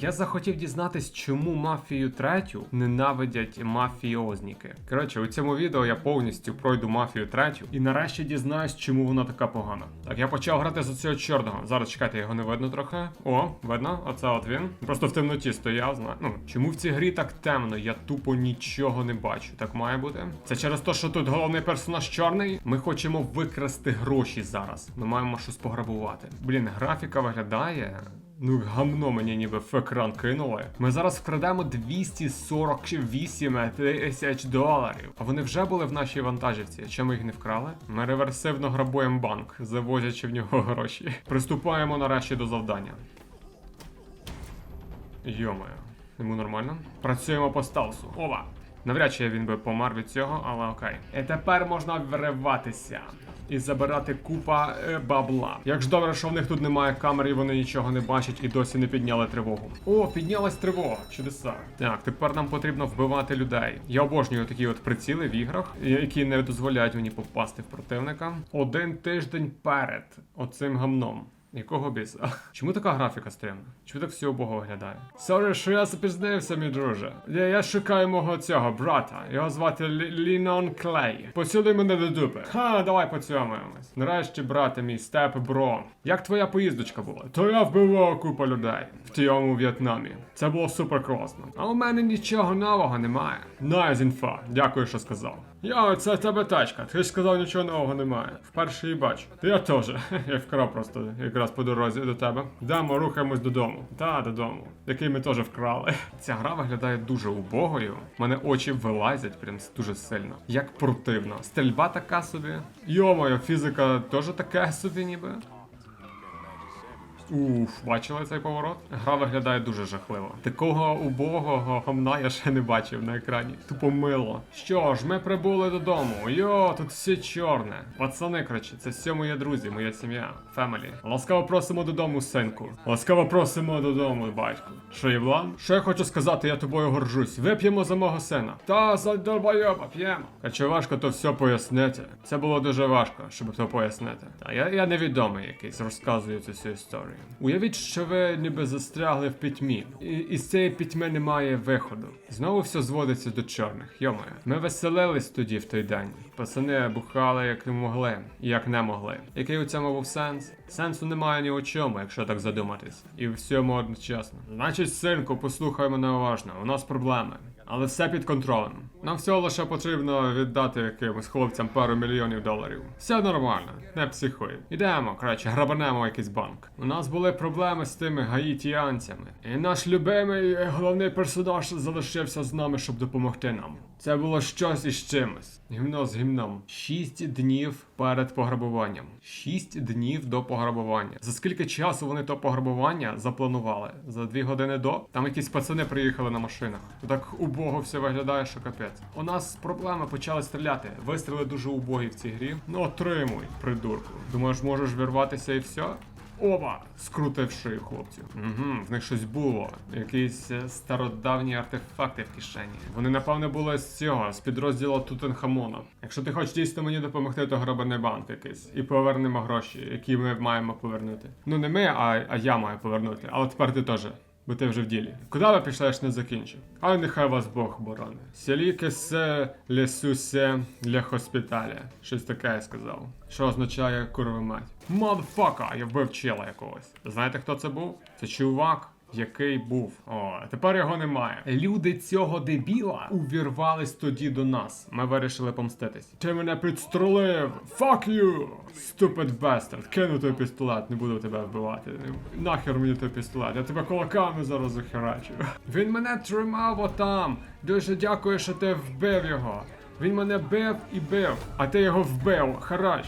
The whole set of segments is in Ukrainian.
Я захотів дізнатись, чому мафію третю ненавидять мафіозніки. Коротше, у цьому відео я повністю пройду мафію третю і нарешті дізнаюсь, чому вона така погана. Так, я почав грати за цього чорного. Зараз чекайте, його не видно трохи. О, видно, оце от він. Просто в темноті стояв. Знаю. Ну чому в цій грі так темно? Я тупо нічого не бачу. Так має бути. Це через те, що тут головний персонаж чорний. Ми хочемо викрасти гроші зараз. Ми маємо щось пограбувати. Блін, графіка виглядає. Ну, гамно мені ніби в екран кинули. Ми зараз вкрадемо 248 тисяч доларів. А вони вже були в нашій вантажівці. Чому їх не вкрали? Ми реверсивно грабуємо банк, завозячи в нього гроші. Приступаємо нарешті до завдання. Йомаю, йому нормально. Працюємо по стелсу. Ова! Навряд чи він би помер від цього, але окей. І тепер можна вириватися і забирати купа е, бабла. Як ж добре, що в них тут немає камер і вони нічого не бачать і досі не підняли тривогу. О, піднялась тривога. Чудеса. Так, тепер нам потрібно вбивати людей. Я обожнюю такі от приціли в іграх, які не дозволяють мені попасти в противника. Один тиждень перед оцим гамном. Якого біса? Чому така графіка стрімна? Чому так все убого виглядає? Сорі, що я запізнився, мій друже. Я, я шукаю мого цього брата. Його звати Лі- Лінон Клей. Поцілуй мене до дупи. Ха, давай поцьомаємось. Нарешті, брате мій, степ бро. Як твоя поїздочка була? То я вбивав купу людей в тіому В'єтнамі. Це було супер класно. А у мене нічого нового немає. Найз інфа. Дякую, що сказав. Я, це тебе тачка. Ти ж сказав, нічого нового немає. Вперше її бачу. Я теж. Я вкрав просто якраз по дорозі до тебе. Йдемо, рухаємось додому. Та, додому. Який ми теж вкрали. Ця гра виглядає дуже убогою. Мене очі вилазять прям дуже сильно. Як противно. Стрільба така собі. Йо-моє, фізика теж така собі ніби. Уф, бачили цей поворот? Гра виглядає дуже жахливо. Такого убогого гомна я ще не бачив на екрані. Тупо мило. Що ж, ми прибули додому. Йо, тут все чорне. Пацани, коротше, це все мої друзі, моя сім'я, фемелі. Ласкаво просимо додому, синку. Ласкаво просимо додому, батьку. Що, Євлан? Що я хочу сказати, я тобою горжусь. Вип'ємо за мого сина. Та за долбойоба п'ємо. Короче, важко то все пояснити. Це було дуже важко, щоб то пояснити. Та я, я невідомий якийсь, розказую цю історію. Уявіть, що ви ніби застрягли в пітьмі, і, з цієї пітьми немає виходу. Знову все зводиться до чорних. Йомає. Ми веселились тоді в той день. Пацани бухали як не могли, і як не могли. Який у цьому був сенс? Сенсу немає ні у чому, якщо так задуматись. І всьому одночасно. Значить, синку, послухай мене уважно, у нас проблеми. Але все під контролем. Нам всього лише потрібно віддати якимось хлопцям пару мільйонів доларів. Все нормально, не психуй. Ідемо, коротше, грабанемо якийсь банк. У нас були проблеми з тими гаїтіянцями. І наш любимий головний персонаж залишився з нами, щоб допомогти нам. Це було щось із чимось. Гімно з гімном. Шість днів перед пограбуванням. Шість днів до пограбування. За скільки часу вони то пограбування запланували? За дві години до? Там якісь пацани приїхали на машинах. Так убого все виглядає, що капець. У нас проблеми почали стріляти. Вистріли дуже убогі в цій грі. Ну отримуй, придурку. Думаєш, можеш вірватися і все? Оба! Скрутив шию хлопців. Угу, в них щось було. Якісь е, стародавні артефакти в кишені. Вони, напевне, були з цього, з підрозділу Тутенхамона. Якщо ти хочеш дійсно мені допомогти, то грабаний банк якийсь. І повернемо гроші, які ми маємо повернути. Ну не ми, а, а я маю повернути. Але тепер ти теж. Бо ти вже в ділі. Куди ви пішли, я не закінчив? А нехай вас Бог борони. Селіке се лесусе для хоспіталя. Щось таке я сказав. Що означає курва мать. Мадфака, я вбив чела якогось. Знаєте, хто це був? Це чувак. Який був. О, тепер його немає. Люди цього дебіла увірвались тоді до нас. Ми вирішили помститись. Ти мене підстрелив! Fuck you! Stupid bastard! Кину той пістолет, не буду тебе вбивати. Нахер мені той пістолет, я тебе кулаками зараз захерачу. Він мене тримав отам. Дуже дякую, що ти вбив його. Він мене бив і бив, а ти його вбив. Хараш.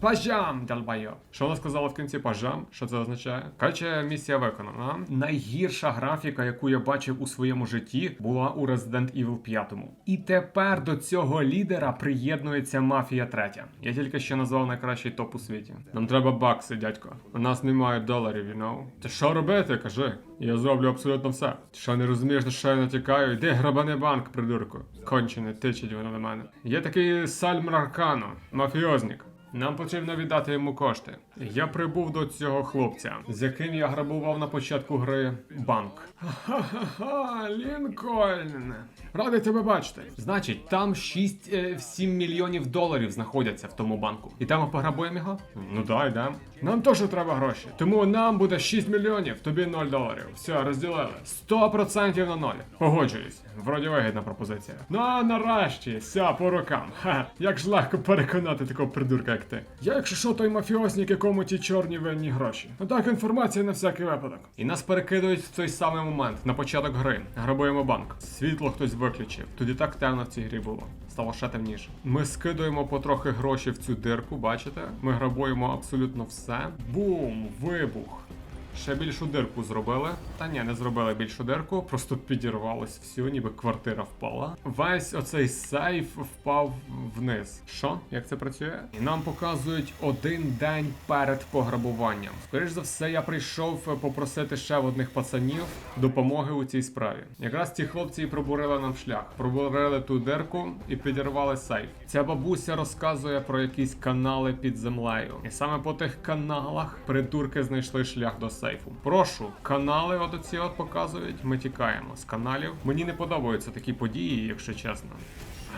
Пажам, долбайо. Що вона сказала в кінці пажам? Що це означає? Короче, місія виконана. Найгірша графіка, яку я бачив у своєму житті, була у Resident Evil 5. І тепер до цього лідера приєднується мафія 3. Я тільки що назвав найкращий топ у світі. Нам треба бакси, дядько. У нас немає доларів, you know. Ти що робити? Кажи. Я зроблю абсолютно все. Ти що не розумієш, на що я натякаю? Йди грабани банк, придурку. Кончене, тичить воно на мене. Є такий Сальм Раркано, мафіознік. Нам потрібно віддати йому кошти. Я прибув до цього хлопця, з яким я грабував на початку гри банк. Ха-ха-ха, Лінкольн. Радий тебе бачити. Значить, там 6-7 мільйонів доларів знаходяться в тому банку. І там ми пограбуємо його? Ну дай, да. Нам теж треба гроші. Тому нам буде 6 мільйонів, тобі 0 доларів. Все, розділили. 100% на 0. Погоджуюсь. Вроді вигідна пропозиція. Ну а нарешті, ся по рукам. Ха, як ж легко переконати такого придурка, як ти. Я, якщо що, той мафіозник, якому ті чорні винні гроші. Ну так, інформація на всякий випадок. І нас перекидують в той самий момент, на початок гри. Грабуємо банк. Світло хтось виключив. Тоді так темно в цій грі було. Стало ще темніше. Ми скидуємо потрохи гроші в цю дирку, бачите? Ми грабуємо абсолютно все. Бум! Вибух! Ще більшу дирку зробили. Та ні, не зробили більшу дирку, просто підірвалось всю, ніби квартира впала. Весь оцей сейф впав вниз. Що? Як це працює? І нам показують один день перед пограбуванням. Скоріш за все, я прийшов попросити ще одних пацанів допомоги у цій справі. Якраз ці хлопці і пробурили нам шлях. Пробурили ту дирку і підірвали сейф. Ця бабуся розказує про якісь канали під землею. І саме по тих каналах придурки знайшли шлях до сейфу. Прошу, канали от оці от показують. Ми тікаємо з каналів. Мені не подобаються такі події, якщо чесно.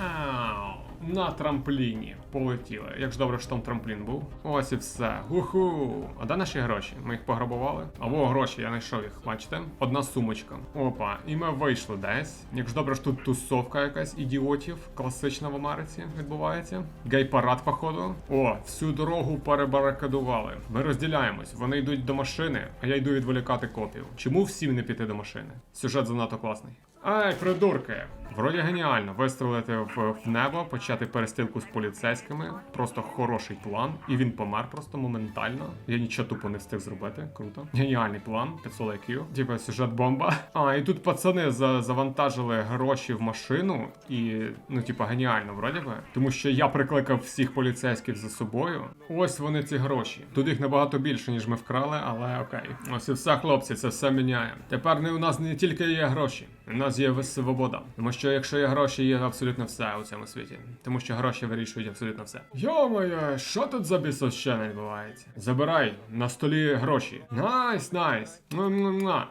Ау, на трампліні полетіли. Як ж добре, що там трамплін був. Ось і все. Гуху. А де наші гроші? Ми їх пограбували. Або гроші, я знайшов їх, бачите? Одна сумочка. Опа, і ми вийшли десь. Як ж добре, що тут тусовка якась ідіотів, класична в Америці відбувається. Гей-парад, походу. О, всю дорогу перебарикадували. Ми розділяємось. Вони йдуть до машини, а я йду відволікати копів. Чому всім не піти до машини? Сюжет занадто класний. Ай, придурки! Вроді геніально вистрелити в, в небо, почати перестрілку з поліцейськими. Просто хороший план. І він помер просто моментально. Я нічого тупо не встиг зробити. Круто. Геніальний план, 500 IQ. Типа сюжет бомба. А, і тут пацани за, завантажили гроші в машину. І, ну, типа, геніально, вроді би. Тому що я прикликав всіх поліцейських за собою. Ось вони ці гроші. Тут їх набагато більше, ніж ми вкрали, але окей. Ось і все, хлопці, це все міняє. Тепер не у нас не тільки є гроші, у нас є свобода. Тому що якщо є гроші, є абсолютно все у цьому світі. Тому що гроші вирішують абсолютно все. Йо-моє, що тут за бісовщина відбувається? Забирай на столі гроші. Найс, найс. Муа-муа-муа.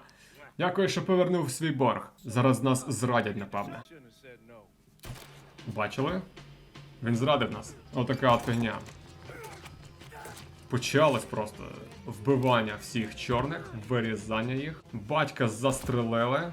Дякую, що повернув свій борг. Зараз нас зрадять, напевне. Бачили? Він зрадив нас. Отака от фігня. Почалось просто вбивання всіх чорних, вирізання їх. Батька застрелили.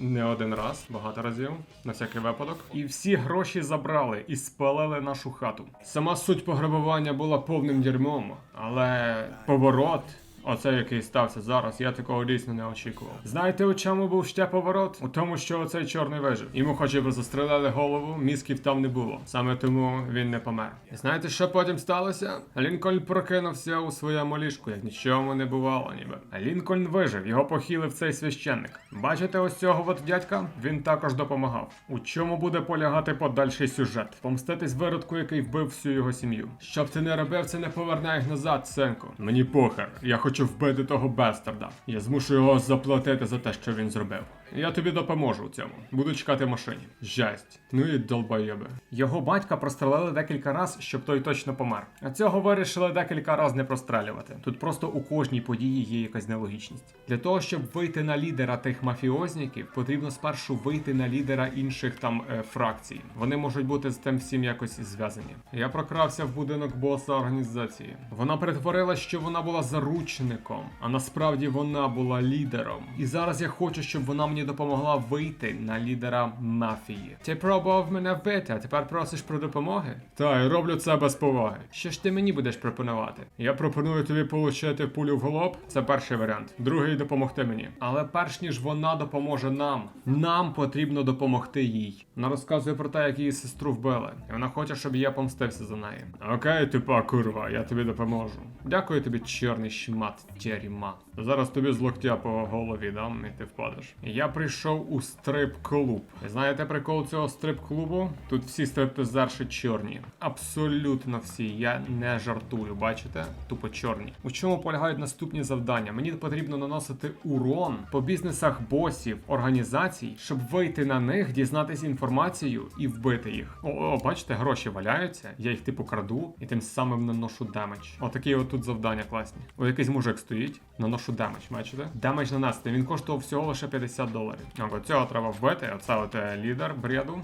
Не один раз, багато разів, на всякий випадок. І всі гроші забрали і спалили нашу хату. Сама суть пограбування була повним дерьмом, але поворот. Оце який стався зараз, я такого дійсно не очікував. Знаєте, у чому був ще поворот? У тому, що оцей чорний вижив. Йому хоч і застрелили голову, мізків там не було. Саме тому він не помер. І знаєте, що потім сталося? Лінкольн прокинувся у своєму ліжку, як нічого не бувало, ніби. Лінкольн вижив, його похилив цей священник. Бачите ось цього от дядька? Він також допомагав. У чому буде полягати подальший сюжет? Помститись виродку, який вбив всю його сім'ю. Щоб ти не робив, це не поверне їх назад, синку. Мені похер. Я хочу вбити того бестерда. Я змушу його заплатити за те, що він зробив. Я тобі допоможу у цьому. Буду чекати в машині. Жесть. Ну і долбоєби. Його батька прострелили декілька раз, щоб той точно помер. А цього вирішили декілька раз не прострелювати. Тут просто у кожній події є якась нелогічність. Для того, щоб вийти на лідера тих мафіозників, потрібно спершу вийти на лідера інших там е, фракцій. Вони можуть бути з тим всім якось зв'язані. Я прокрався в будинок боса організації. Вона перетворила, що вона була заручником, а насправді вона була лідером. І зараз я хочу, щоб вона мені допомогла вийти на лідера мафії. Ти пробував мене вбити, а тепер просиш про допомоги? Та, я роблю це без поваги. Що ж ти мені будеш пропонувати? Я пропоную тобі получити пулю в голоб. Це перший варіант. Другий допомогти мені. Але перш ніж вона допоможе нам, нам потрібно допомогти їй. Вона розказує про те, як її сестру вбили. І вона хоче, щоб я помстився за неї. Окей, типа, курва, я тобі допоможу. Дякую тобі, чорний шмат дерьма. Зараз тобі з локтя по голові дам, і ти впадеш. Я прийшов у стрип-клуб. Знаєте прикол цього стрип-клубу? Тут всі стриптизерші чорні. Абсолютно всі. Я не жартую, бачите? Тупо чорні. У чому полягають наступні завдання? Мені потрібно наносити урон по бізнесах босів, організацій, щоб вийти на них, дізнатися інформацію і вбити їх. О, о, бачите, гроші валяються, я їх типу краду і тим самим наношу демедж. Отакі от тут завдання класні. О, якийсь мужик стоїть, наношу демедж, бачите? Демедж нанести. Він коштував всього лише 50 доларів. Ого, цього треба вбити. Оце от е, лідер бреду.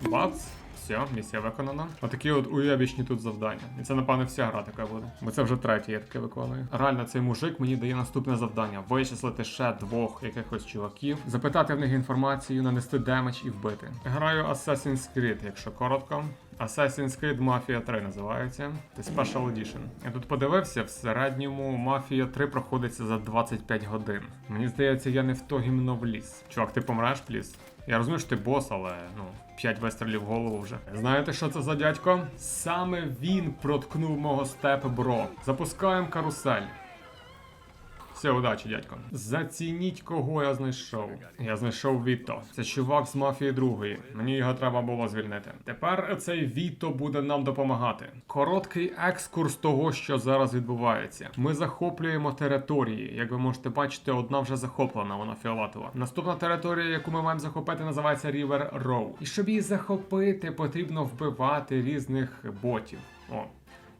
Бац. Все, місія виконана. Отакі от уябічні тут завдання. І це, напевне, вся гра така буде. Бо це вже третє, я таке виконую. Реально, цей мужик мені дає наступне завдання: вичислити ще двох якихось чуваків, запитати в них інформацію, нанести демедж і вбити. Граю Assassin's Creed, якщо коротко. Assassin's Creed Mafia 3 називається. Це Special Edition. Я тут подивився, в середньому Mafia 3 проходиться за 25 годин. Мені здається, я не в то гімно вліз. Чувак, ти помреш, пліс? Я розумію, що ти бос, але ну, 5 вистрілів в голову вже. Знаєте, що це за дядько? Саме він проткнув мого степ бро. Запускаємо карусель. Все, удачі, дядько. Зацініть, кого я знайшов. Я знайшов Віто. Це чувак з мафії другої. Мені його треба було звільнити. Тепер цей Віто буде нам допомагати. Короткий екскурс того, що зараз відбувається. Ми захоплюємо території. Як ви можете бачити, одна вже захоплена, вона фіолетова. Наступна територія, яку ми маємо захопити, називається River Row. І щоб її захопити, потрібно вбивати різних ботів. О,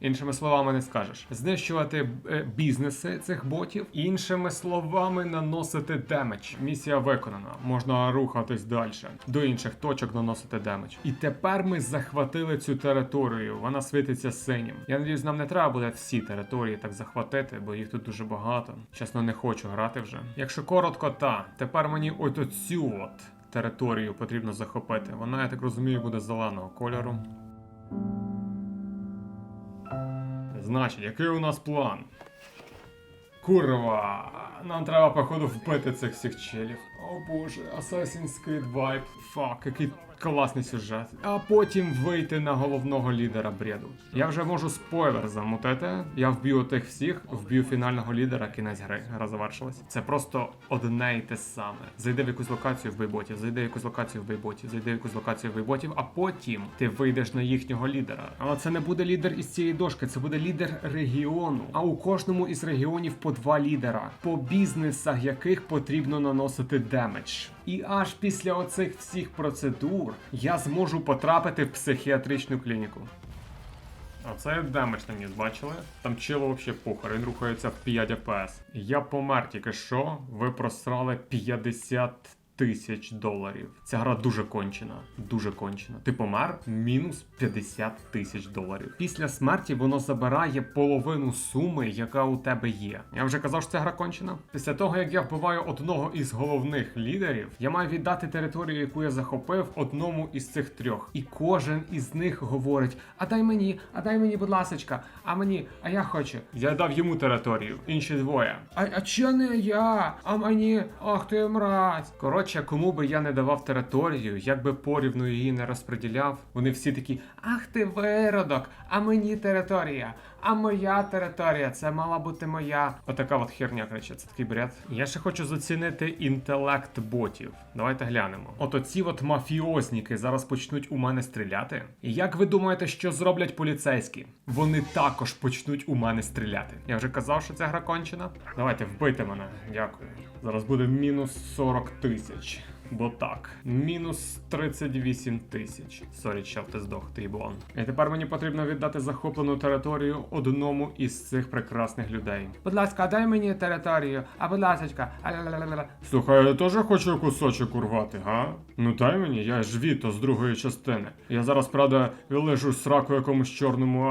Іншими словами не скажеш. Знищувати е, бізнеси цих ботів. Іншими словами, наносити демедж. Місія виконана. Можна рухатись далі. До інших точок наносити демедж. І тепер ми захватили цю територію. Вона світиться синім. Я надіюсь, нам не треба буде всі території так захватити, бо їх тут дуже багато. Чесно, не хочу грати вже. Якщо коротко, та тепер мені от оцю от територію потрібно захопити. Вона, я так розумію, буде зеленого кольору. Значить, який у нас план? Курва! Нам треба, походу, вбити цих всіх челів. О боже, Assassin's Creed Vibe. Фак, який класний сюжет. А потім вийти на головного лідера бреду. Я вже можу спойлер замутити. Я вб'ю тих всіх, вб'ю фінального лідера, кінець гри. Гра завершилась. Це просто одне і те саме. Зайди в якусь локацію в ботів, зайди в якусь локацію в ботів, зайди в якусь локацію в ботів, а потім ти вийдеш на їхнього лідера. Але це не буде лідер із цієї дошки, це буде лідер регіону. А у кожному із регіонів по два лідера, по бізнесах яких потрібно наносити демедж. І аж після оцих всіх процедур я зможу потрапити в психіатричну клініку. А це демедж на ніс, бачили? Там чило вообще похер, він рухається в 5 АПС. Я помер тільки що, ви просрали 50 тисяч доларів. Ця гра дуже кончена. Дуже кончена. Ти помер мінус 50 тисяч доларів. Після смерті воно забирає половину суми, яка у тебе є. Я вже казав, що ця гра кончена. Після того, як я вбиваю одного із головних лідерів, я маю віддати територію, яку я захопив, одному із цих трьох. І кожен із них говорить: а дай мені, а дай мені, будь ласочка, а мені, а я хочу. Я дав йому територію, інші двоє. А, а чо не я? А мені, ах ти мразь. Коротше, кому би я не давав територію, як би порівну її не розподіляв, вони всі такі: ах ти виродок, а мені територія, а моя територія, це мала бути моя. Отака от херня, коротше, це такий бред. Я ще хочу зацінити інтелект ботів. Давайте глянемо. От оці от мафіозніки зараз почнуть у мене стріляти. І як ви думаєте, що зроблять поліцейські? Вони також почнуть у мене стріляти. Я вже казав, що ця гра кончена. Давайте вбийте мене. Дякую. Зараз буде мінус 40 тисяч. bridge. Бо так, мінус 38 тисяч. Сорі, чел, ти здох, ти іблон. І тепер мені потрібно віддати захоплену територію одному із цих прекрасних людей. Будь ласка, дай мені територію, а будь ласочка. Слухай, я теж хочу кусочок урвати, га? Ну дай мені, я ж Віто з другої частини. Я зараз, правда, лежу сраку якомусь чорному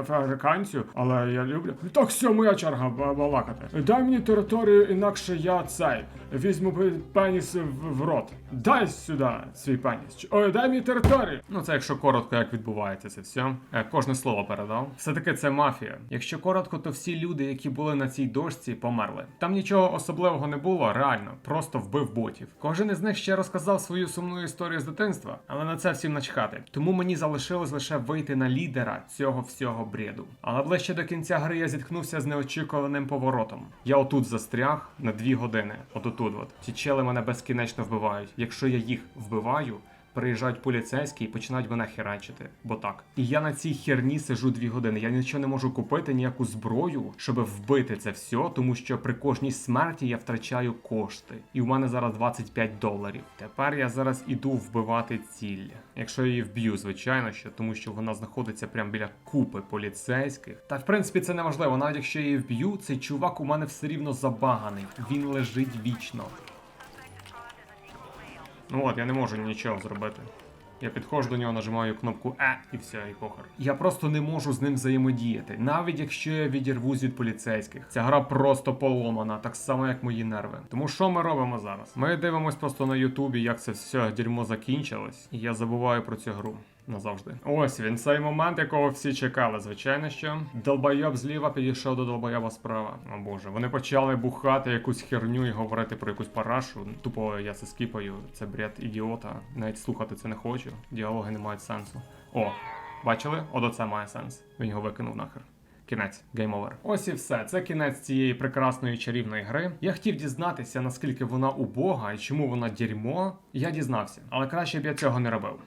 африканцю, але я люблю. Так, все, моя черга ба- балакати. Дай мені територію, інакше я цей. Візьму пе- пеніс в рот. Дай сюди свій пеніс. Чи- Ой, дай мені територію. Ну це якщо коротко, як відбувається це все. Е, Кожне слово передав. Все таки це мафія. Якщо коротко, то всі люди, які були на цій дошці, померли. Там нічого особливого не було, реально, просто вбив ботів. Кожен із них ще розказав свою сумну історію з дитинства, але на це всім начхати. Тому мені залишилось лише вийти на лідера цього всього бреду. Але ближче до кінця гри я зіткнувся з неочікуваним поворотом. Я отут застряг на дві години. От отут от. Ці чели мене безкінечно вбивають. Якщо я їх вбиваю. Приїжджають поліцейські і починають мене херачити, бо так. І я на цій херні сижу дві години. Я нічого не можу купити, ніяку зброю, щоб вбити це все, тому що при кожній смерті я втрачаю кошти. І в мене зараз 25 доларів. Тепер я зараз іду вбивати ціль. Якщо я її вб'ю, звичайно, що тому що вона знаходиться прямо біля купи поліцейських. Та в принципі це не важливо. Навіть якщо я її вб'ю, цей чувак у мене все рівно забаганий. Він лежить вічно. Ну от, я не можу нічого зробити. Я підходжу до нього, нажимаю кнопку Е і все, і похер. Я просто не можу з ним взаємодіяти, навіть якщо я відірвусь від поліцейських. Ця гра просто поломана, так само як мої нерви. Тому що ми робимо зараз? Ми дивимось просто на Ютубі, як це все дерьмо закінчилось, і я забуваю про цю гру. Назавжди. Ось він, цей момент, якого всі чекали, звичайно, що. Долбойоб зліва підійшов до долбойоба справа. О боже, вони почали бухати якусь херню і говорити про якусь парашу. Тупо я це скіпаю. Це бред ідіота. Навіть слухати це не хочу. Діалоги не мають сенсу. О, бачили? От оце має сенс. Він його викинув нахер. Кінець, гейм овер. Ось і все. Це кінець цієї прекрасної чарівної гри. Я хотів дізнатися, наскільки вона убога і чому вона дерьмо. Я дізнався, але краще б я цього не робив.